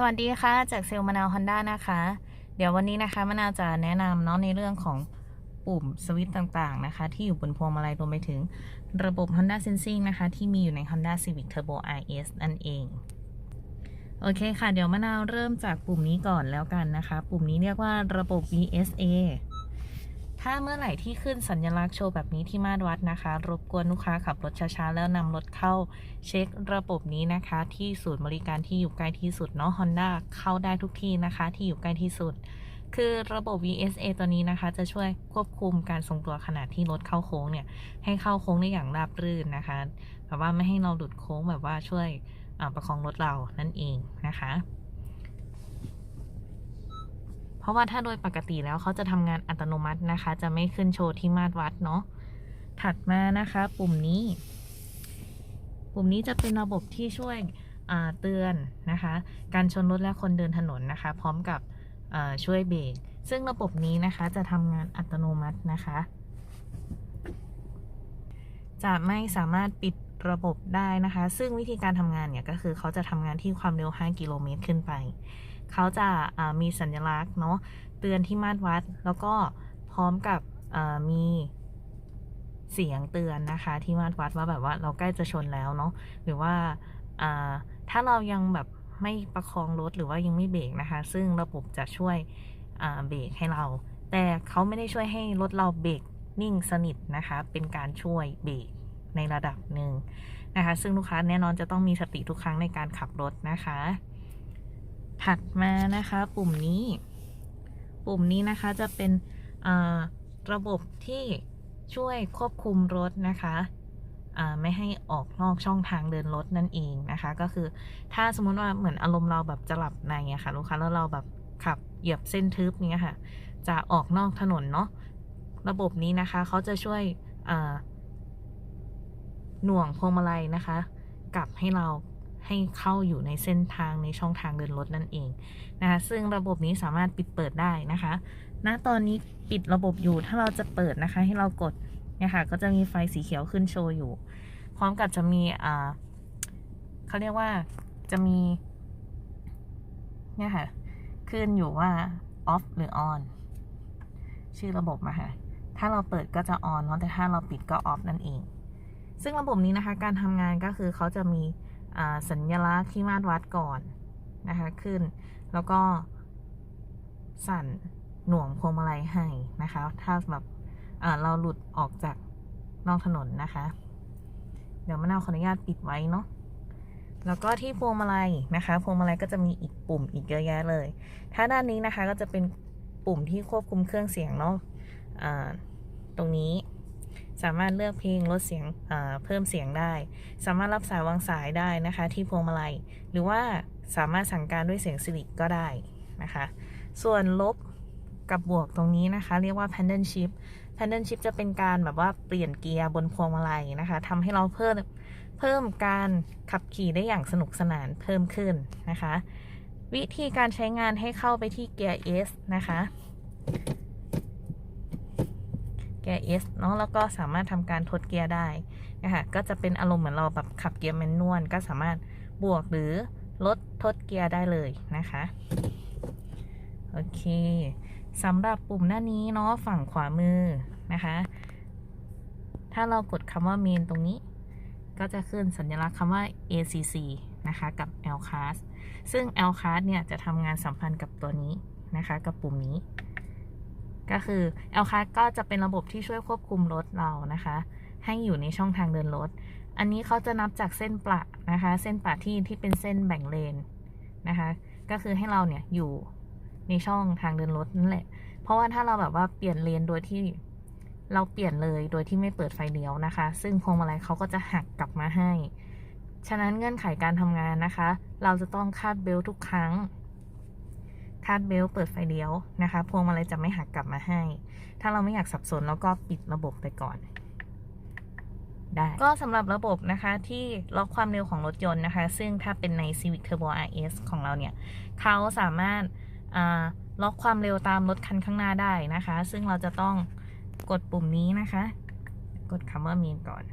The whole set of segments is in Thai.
สวัสดีค่ะ จากเซล์มะนาวฮอนด้านะคะ เดี๋ยววันนี้นะคะมะนาวจะแนะนำเนาะในเรื่องของปุ่มสวิตต่างๆนะคะ ที่อยู่บนพวงมาลัยรวมไปถึงระบบ Honda Sensing นะคะ ที่มีอยู่ใน Honda Civic Turbo RS นั่นเอง โอเคค่ะ เดี๋ยวมะนาวเริ่มจากปุ่มนี้ก่อนแล้วกันนะคะ ปุ่มนี้เรียกว่าระบบ VSA ถ้าเมื่อไหร่ที่ขึ้นสัญลักษณ์โชว์แบบนี้ที่มาตรวัดนะคะ รบกวนลูกค้าขับรถช้าๆ แล้วนำรถเข้าเช็คระบบนี้นะคะ ที่ศูนย์บริการที่อยู่ใกล้ที่สุดเนาะ Honda เข้าได้ทุกที่นะคะ ที่อยู่ใกล้ที่สุด คือระบบ VSA ตัวนี้นะคะ จะช่วยควบคุมการทรงตัวขณะที่รถเข้าโค้งเนี่ย ให้เข้าโค้งได้อย่างราบรื่นนะคะแบบว่าไม่ให้เราหลุดโค้งแบบว่าช่วยประคองรถเรานั่นเองนะคะ ราะว่าถ้าโดยปกติแล้วเขาจะทำงานอัตโนมัตินะคะ จะไม่ขึ้นโชว์ที่มาตรวัดเนาะถัดมานะคะ ปุ่มนี้ ปุ่มนี้จะเป็นระบบที่ช่วยเตือนนะคะ การชนรถและคนเดินถนนนะคะ พร้อมกับช่วยเบรกซึ่งระบบนี้นะคะจะทำงานอัตโนมัตินะคะ จะไม่สามารถปิด ระบบได้นะคะ ซึ่งวิธีการทำงานเนี่ยก็คือเขาจะทำงานที่ความเร็ว 5 กิโลเมตรขึ้นไป เขาจะามีสัญลักษณ์เนาะเตือนที่มาตรวัด แล้วก็พร้อมกับมีเสียงเตือนนะคะ ที่มาตรวัดว่าแบบว่าเราใกล้จะชนแล้วเนาะหรือว่าาถ้าเรายังแบบไม่ประคองรถหรือว่ายังไม่เบรกนะคะ ซึ่งระบบจะช่วยเบรกให้เรา แต่เขาไม่ได้ช่วยให้รถเราเบรกนิ่งสนิทนะคะ เป็นการช่วยเบรก ในระดับหนึ่งนะคะ ซึ่งลูกค้าแน่นอนจะต้องมีสติทุกครั้งในการขับรถนะคะ ถัดมานะคะปุ่มนี้ ปุ่มนี้นะคะจะเป็นระบบที่ช่วยควบคุมรถนะคะไม่ให้ออกนอกช่องทางเดินรถนั่นเองนะคะ ก็คือถ้าสมมติว่าเหมือนอารมณ์เราแบบจะหลับในอะค่ะลูกค้าแล้วเราแบบขับเหยียบเส้นทึบเนี้ยค่ะ จะออกนอกถนนเนาะระบบนี้นะคะเขาจะช่วย หน่วงพวงมาลัยนะคะ กลับให้เราให้เข้าอยู่ในเส้นทางในช่องทางเดินรถนั่นเองนะคะซึ่งระบบนี้สามารถปิดเปิดได้นะคะณตอนนี้ปิดระบบอยู่ถ้าเราจะเปิดนะคะ ให้เรากดเนี่ยค่ะก็จะมีไฟสีเขียวขึ้นโชว์อยู่ พร้อมกับจะมีอ่าเขาเรียกว่าจะมีเนี่ยค่ะขึ้นอยู่ว่า off หรือ on ชื่อระบบมาค่ะถ้าเราเปิดก็จะ on เนาะแต่ถ้าเราปิดก็ off นั่นเอง ซึ่งระบบนี้นะคะการทำงานก็คือเขาจะมีสัญลักษณ์ที่มาตรวัดก่อนนะคะขึ้น แล้วก็สั่นหน่วงพวงมาลัยให้นะคะ ถ้าแบบเราหลุดออกจากนอกถนนนะคะ เดี๋ยวมะนาวขออนุญาตปิดไว้เนาะแล้วก็ที่พวงมาลัยนะคะ พวงมาลัยก็จะมีอีกปุ่มอีกเยอะแยะเลย ถ้าด้านนี้นะคะก็จะเป็นปุ่มที่ควบคุมเครื่องเสียงเนาะอ่าตรงนี้ สามารถเลือกเพลงลดเสียงเพิ่มเสียงได้ สามารถรับสายวางสายได้นะคะ ที่พวงมาลัย หรือว่าสามารถสั่งการด้วยเสียงสิริก็ได้นะคะ ส่วนลบกับบวกตรงนี้นะคะ เรียกว่า pendant shift pendant shift จะเป็นการแบบว่าเปลี่ยนเกียร์บนพวงมาลัยนะคะทำให้เราเพิ่มเพิ่มการขับขี่ได้อย่างสนุกสนานเพิ่มขึ้นนะคะ วิธีการใช้งานให้เข้าไปที่เกียร์ S นะคะ กียร์ S เนาะแล้วก็สามารถทำการทดเกียร์ได้นะคะก็จะเป็นอารมณ์เหมือนเราแบบขับเกียร์แมนนวลก็สามารถบวกหรือลดทดเกียร์ได้เลยนะคะโอเคสำหรับปุ่มหน้านี้เนาะฝั่งขวามือนะคะ ถ้าเรากดคำว่า main ตรงนี้ ก็จะขึ้นสัญลักษณ์คำว่า ACC นะคะกับ L class ซึ่ง L class เนี่ยจะทำงานสัมพันธ์กับตัวนี้นะคะ กับปุ่มนี้ ก็คือ L c a s ก็จะเป็นระบบที่ช่วยควบคุมรถเรานะคะ ให้อยู่ในช่องทางเดินรถ อันนี้เขาจะนับจากเส้นประนะคะ เส้นประที่ที่เป็นเส้นแบ่งเลนนะคะ ก็คือให้เราเนี่ยอยู่ในช่องทางเดินรถนั่นแหละ เพราะว่าถ้าเราแบบว่าเปลี่ยนเลนโดยที่เราเปลี่ยนเลยโดยที่ไม่เปิดไฟเลี้ยวนะคะ ซึ่งพวงมาลัยเขาก็จะหักกลับมาให้ ฉะนั้นเงื่อนไขการทำงานนะคะ เราจะต้องคาดเบลทุกครั้ง คาดเบลเปิดไฟเลี้ยวนะคะพวงมาลัยจะไม่หักกลับมาให้ ถ้าเราไม่อยากสับสนแล้วก็ปิดระบบไปก่อนได้ก็สำหรับระบบนะคะที่ล็อกความเร็วของรถยนต์นะคะ ซึ่งถ้าเป็นใน Civic Turbo RS ของเราเนี่ยเขาสามารถล็อกความเร็วตามรถคันข้างหน้าได้นะคะ ซึ่งเราจะต้องกดปุ่มนี้นะคะ กดคำว่า main ก่อน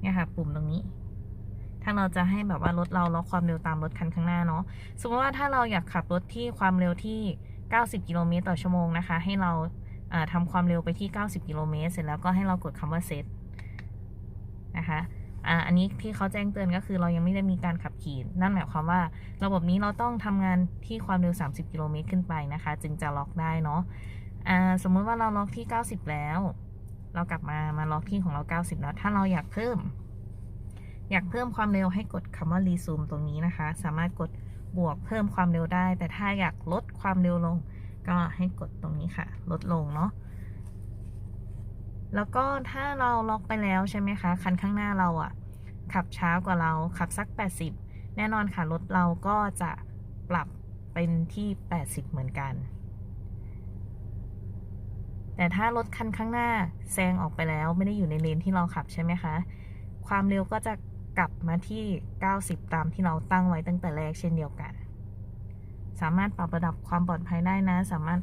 เนี่ยค่ะ ปุ่มตรงนี้ ถ้าเราจะให้แบบว่ารถเราล็อกความเร็วตามรถคันข้างหน้าเนาะสมมติว่าถ้าเราอยากขับรถที่ความเร็วที่ 90 กิโลเมตรต่อชั่วโมงนะคะ ให้เราอ่าทำความเร็วไปที่ 90 กิโลเมตรเสร็จแล้วก็ให้เรากดคำว่า set นะคะอันนี้ที่เขาแจ้งเตือนก็คือเรายังไม่ได้มีการขับขี่ นั่นหมายความว่า ระบบนี้เราต้องทำงานที่ความเร็ว 30 กิโลเมตรขึ้นไปนะคะ จึงจะล็อกได้เนาะสมมุติว่าเราล็อกที่ 90 แล้ว เรากลับมามาล็อกที่ของเรา 90 แล้ว ถ้าเราอยากเพิ่ม อยากเพิ่มความเร็วให้กดคำว่า resume ตรงนี้นะคะ สามารถกดบวกเพิ่มความเร็วได้ แต่ถ้าอยากลดความเร็วลง ก็ให้กดตรงนี้ค่ะ ลดลงเนาะแล้วก็ถ้าเราล็อกไปแล้วใช่ไหมคะ คันข้างหน้าเราอะขับช้ากว่าเราขับสัก 80 แน่นอนค่ะรถเราก็จะปรับเป็นที่ 80 เหมือนกัน แต่ถ้ารถคันข้างหน้าแซงออกไปแล้วไม่ได้อยู่ในเลนที่เราขับใช่ไหมคะ ความเร็วก็จะ กลับมาที่ 90 ตามที่เราตั้งไว้ตั้งแต่แรกเช่นเดียวกัน สามารถปรับระดับความปลอดภัยได้นะ สามารถ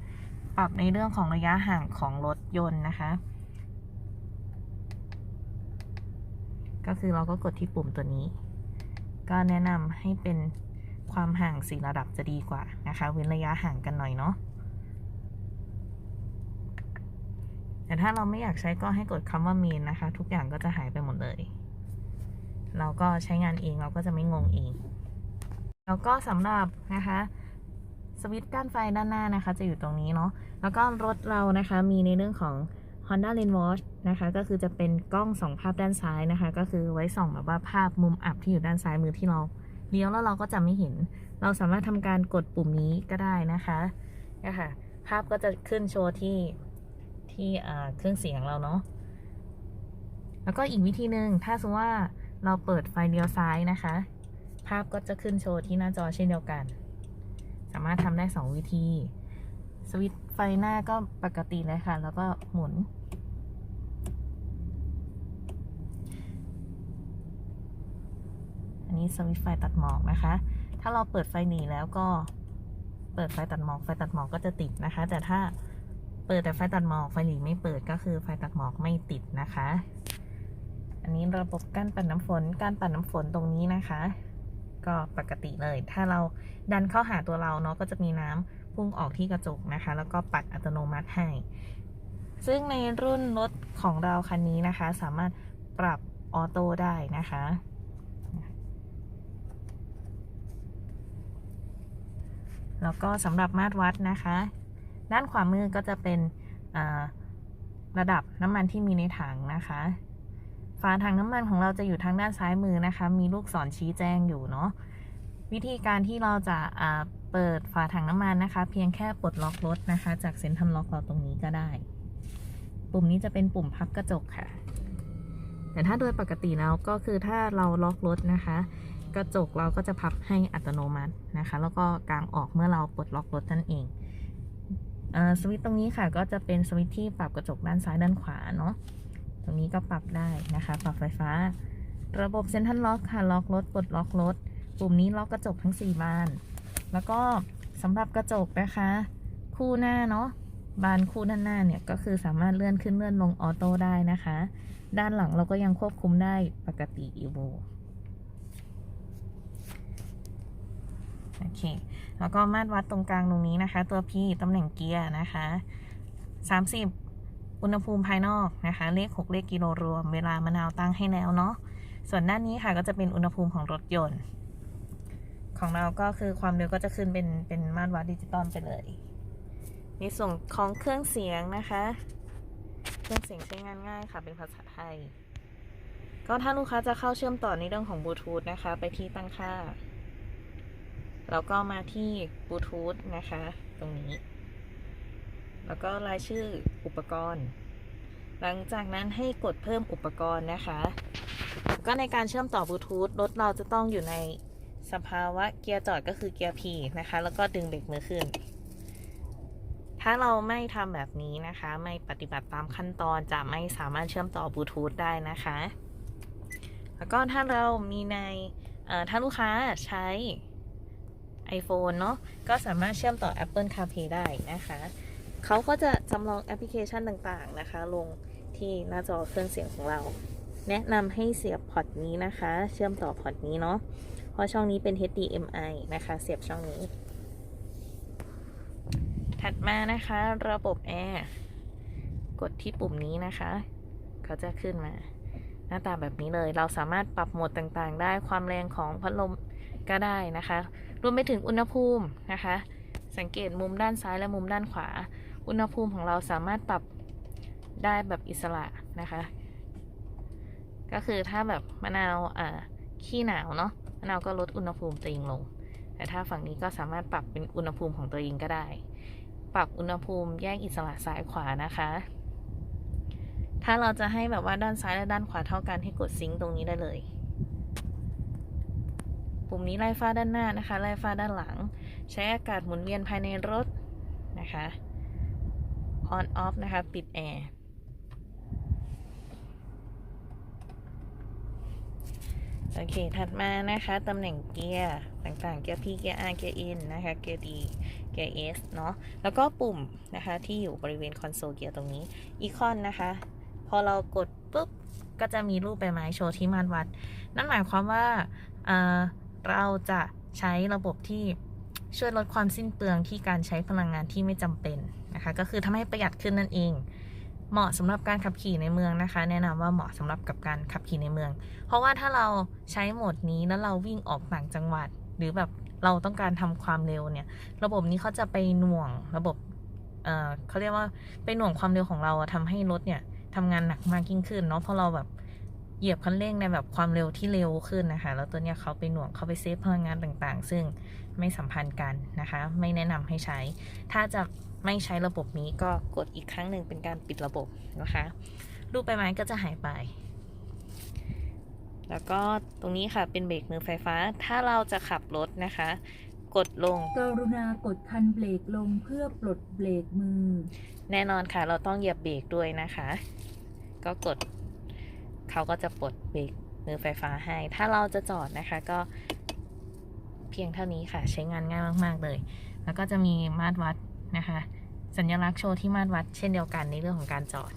ปรับในเรื่องของระยะห่างของรถยนต์นะคะ ก็คือเราก็กดที่ปุ่มตัวนี้ ก็แนะนำให้เป็นความห่างสี่ระดับจะดีกว่านะคะ เว้นระยะห่างกันหน่อยเนาะแต่ถ้าเราไม่อยากใช้ก็ให้กดคำว่า main นะคะ ทุกอย่างก็จะหายไปหมดเลย เราก็ใช้งานเองเราก็จะไม่งงเอง แล้วก็สำหรับนะคะสวิตช์กั้นไฟด้านหน้านะคะ จะอยู่ตรงนี้เนาะแล้วก็รถเรานะคะมีในเรื่องของ Honda Lane Watch นะคะ ก็คือจะเป็นกล้องส่องภาพด้านซ้ายนะคะ ก็คือไว้ส่องแบบว่าภาพมุมอับที่อยู่ด้านซ้ายมือที่เราเลี้ยวแล้วเราก็จะไม่เห็น เราสามารถทำการกดปุ่มนี้ก็ได้นะคะนะคะภาพก็จะขึ้นโชว์ที่ที่เครื่องเสียงเราเนาะแล้วก็อีกวิธีหนึ่งถ้าสมมติว่า เราเปิดไฟเลี้ยวซ้ายนะคะ ภาพก็จะขึ้นโชว์ที่หน้าจอเช่นเดียวกัน สามารถทำได้ 2 วิธี สวิตช์ไฟหน้าก็ปกติเลยค่ะ แล้วก็หมุน อันนี้สวิตช์ไฟตัดหมอกนะคะ ถ้าเราเปิดไฟหนีแล้วก็เปิดไฟตัดหมอกไฟตัดหมอกก็จะติดนะคะ แต่ถ้าเปิดแต่ไฟตัดหมอกไฟหลีไม่เปิดก็คือไฟตัดหมอกไม่ติดนะคะ อันนี้ระบบกั้นปัดน้ำฝน การปัดน้ำฝนตรงนี้นะคะ ก็ปกติเลย ถ้าเราดันเข้าหาตัวเราเนาะก็จะมีน้ำพุ่งออกที่กระจกนะคะ แล้วก็ปัดอัตโนมัติให้ ซึ่งในรุ่นรถของเราคันนี้นะคะ สามารถปรับออโต้ได้นะคะแล้วก็สำหรับมาตรวัดนะคะ ด้านขวามือก็จะเป็นระดับน้ำมันที่มีในถังนะคะ ฝาถังน้ำมันของเราจะอยู่ทางด้านซ้ายมือนะคะ มีลูกศรชี้แจงอยู่เนาะวิธีการที่เราจะเปิดฝาถังน้ำมันนะคะ เพียงแค่ปลดล็อกรถนะคะ จากเซ็นทรัลล็อกเราตรงนี้ก็ได้ ปุ่มนี้จะเป็นปุ่มพับกระจกค่ะ แต่ถ้าโดยปกติแล้วก็คือถ้าเราล็อกรถนะคะ กระจกเราก็จะพับให้อัตโนมัตินะคะ แล้วก็กางออกเมื่อเราปลดล็อกรถนั่นเองเอสวิตช์ตรงนี้ค่ะก็จะเป็นสวิตช์ที่ปรับกระจกด้านซ้ายด้านขวาเนาะ ตรงนี้ก็ปรับได้นะคะ ปรับไฟฟ้า ระบบเซ็นทรัลล็อกค่ะ ล็อกรถปลดล็อกรถ ปุ่มนี้ล็อกกระจกทั้ง 4 บาน แล้วก็สำหรับกระจกนะคะ คู่หน้าเนาะ บานคู่ด้านหน้าเนี่ยก็คือสามารถเลื่อนขึ้นเลื่อนลงออโต้ได้นะคะ ด้านหลังเราก็ยังควบคุมได้ปกติอีโวโอเค แล้วก็มาตรวัดตรงกลางตรงนี้นะคะ ตัว P ตำแหน่งเกียร์นะคะ 30 อุณหภูมิภายนอกนะคะ เลข 6 เลขกิโลรวม เวลามะนาวตั้งให้แล้วเนาะ ส่วนด้านนี้ค่ะก็จะเป็นอุณหภูมิของรถยนต์ ของเราก็คือความเร็วก็จะขึ้นเป็นเป็นมาตรวัดดิจิตอลไปเลย ในส่วนของเครื่องเสียงนะคะ เครื่องเสียงใช้งานง่ายค่ะ เป็นภาษาไทย ก็ถ้าลูกค้าจะเข้าเชื่อมต่อในเรื่องของบลูทูธนะคะ ไปที่ตั้งค่า แล้วก็มาที่บลูทูธนะคะ ตรงนี้ แล้วก็รายชื่ออุปกรณ์ หลังจากนั้นให้กดเพิ่มอุปกรณ์นะคะ ก็ในการเชื่อมต่อบลูทูธรถเราจะต้องอยู่ในสภาวะเกียร์จอดก็คือเกียร์ P นะคะ แล้วก็ดึงเบรกมือขึ้น ถ้าเราไม่ทำแบบนี้นะคะ ไม่ปฏิบัติตามขั้นตอนจะไม่สามารถเชื่อมต่อบลูทูธได้นะคะ แล้วก็ถ้าเรามีในถ้าลูกค้าใช้ iPhone เนาะก็สามารถเชื่อมต่อ Apple CarPlay ได้นะคะ เขาก็จะจำลองแอปพลิเคชันต่างๆนะคะ ลงที่หน้าจอเครื่องเสียงของเรา แนะนำให้เสียบพอร์ตนี้นะคะ เชื่อมต่อพอร์ตนี้เนาะเพราะช่องนี้เป็น HDMI นะคะ เสียบช่องนี้ ถัดมานะคะ ระบบแอร์กดที่ปุ่มนี้นะคะเขาจะขึ้นมา หน้าตาแบบนี้เลย เราสามารถปรับโหมดต่างๆ ได้ความแรงของพัดลมก็ได้นะคะ รวมไปถึงอุณหภูมินะคะ สังเกตมุมด้านซ้ายและมุมด้านขวา อุณหภูมิของเราสามารถปรับได้แบบอิสระนะคะ ก็คือถ้าแบบมะนาวอ่าขี้หนาวเนาะมะนาวก็ลดอุณหภูมิตัวเองลง แต่ถ้าฝั่งนี้ก็สามารถปรับเป็นอุณหภูมิของตัวเองก็ได้ ปรับอุณหภูมิแยกอิสระซ้ายขวานะคะ ถ้าเราจะให้แบบว่าด้านซ้ายและด้านขวาเท่ากันให้กดซิงค์ตรงนี้ได้เลย ปุ่มนี้ไล่ฟ้าด้านหน้านะคะ ไล่ฟ้าด้านหลัง ใช้อากาศหมุนเวียนภายในรถนะคะ on off นะคะปิดแอร์โอเค ถัดมานะคะ ตำแหน่งเกียร์ต่างๆ เกียร์ P เกียร์ R เกียร์ N นะคะ เกียร์ D เกียร์ S เนาะ แล้วก็ปุ่มนะคะ ที่อยู่บริเวณคอนโซลเกียร์ตรงนี้ อีคอนนะคะ พอเรากดปุ๊บ ก็จะมีรูปใบไม้โชว์ที่มาตรวัด นั่นหมายความว่าเเราจะใช้ระบบที่ช่วยลดความสิ้นเปลืองที่การใช้พลังงานที่ไม่จำเป็น นะคะ ก็คือทำให้ประหยัดขึ้นนั่นเอง เหมาะสำหรับการขับขี่ในเมืองนะคะ แนะนำว่าเหมาะสำหรับกับการขับขี่ในเมือง เพราะว่าถ้าเราใช้โหมดนี้แล้วเราวิ่งออกต่างจังหวัด หรือแบบเราต้องการทำความเร็วเนี่ย ระบบนี้เขาจะไปหน่วงระบบเอ่อเขาเรียกว่าไปหน่วงความเร็วของเราอะทำให้รถเนี่ยทำงานหนักมากยิ่งขึ้นเนาะเพราะเราแบบเหยียบคันเร่งในแบบความเร็วที่เร็วขึ้นนะคะ แล้วตัวเนี้ยเขาไปหน่วงเขาไปเซฟพลังงานต่างๆ ซึ่ง ไม่สัมพันธ์กันนะคะ ไม่แนะนำให้ใช้ ถ้าจะไม่ใช้ระบบนี้ก็กดอีกครั้งหนึ่งเป็นการปิดระบบนะคะ รูปใบไม้ก็จะหายไป แล้วก็ตรงนี้ค่ะเป็นเบรกมือไฟฟ้า ถ้าเราจะขับรถนะคะ กดลง กรุณากดคันเบรกลงเพื่อปลดเบรกมือ แน่นอนค่ะ เราต้องเหยียบเบรกด้วยนะคะ ก็กดเขาก็จะปลดเบรกมือไฟฟ้าให้ ถ้าเราจะจอดนะคะก็ เพียงเท่านี้ค่ะ ใช้งานง่ายมาก ๆ เลย แล้วก็จะมีมาตรวัดนะคะ สัญลักษณ์โชว์ที่มาตรวัดเช่นเดียวกันในเรื่องของการจอด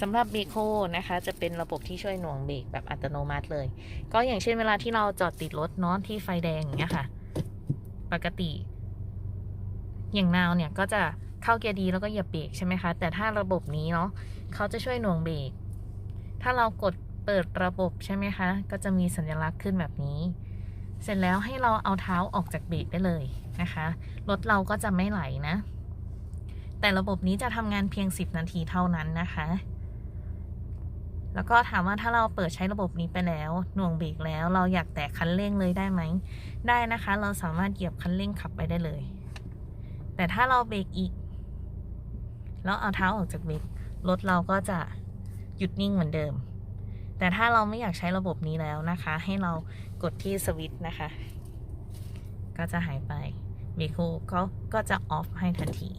สำหรับเบรกโฮนะคะ จะเป็นระบบที่ช่วยหน่วงเบรกแบบอัตโนมัติเลย ก็อย่างเช่นเวลาที่เราจอดติดรถเนาะที่ไฟแดงอย่างเงี้ยค่ะ ปกติ อย่างนาวเนี่ยก็จะเข้าเกียร์ดีแล้วก็เหยียบเบรกใช่ไหมคะ แต่ถ้าระบบนี้เนาะเขาจะช่วยหน่วงเบรกถ้าเรากดเปิดระบบใช่ไหมคะ ก็จะมีสัญลักษณ์ขึ้นแบบนี้ เสร็จแล้วให้เราเอาเท้าออกจากเบรกได้เลยนะคะ รถเราก็จะไม่ไหลนะ แต่ระบบนี้จะทำงานเพียง 10 นาทีเท่านั้นนะคะ แล้วก็ถามว่าถ้าเราเปิดใช้ระบบนี้ไปแล้วหน่วงเบรกแล้ว เราอยากแตะคันเร่งเลยได้ไหม ได้นะคะ เราสามารถเหยียบคันเร่งขับไปได้เลย แต่ถ้าเราเบรกอีก แล้วเอาเท้าออกจากเบรกรถเราก็จะหยุดนิ่งเหมือนเดิม แต่ถ้าเราไม่อยากใช้ระบบนี้แล้วนะคะ ให้เรากดที่สวิตช์นะคะ ก็จะหายไปเบรกโฮก็ก็จะออฟให้ทันที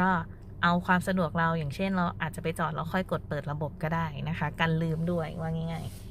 ก็เอาความสะดวกเราอย่างเช่นเราอาจจะไปจอดแล้วค่อยกดเปิดระบบก็ได้นะคะ กันลืมด้วยว่าง่ายๆ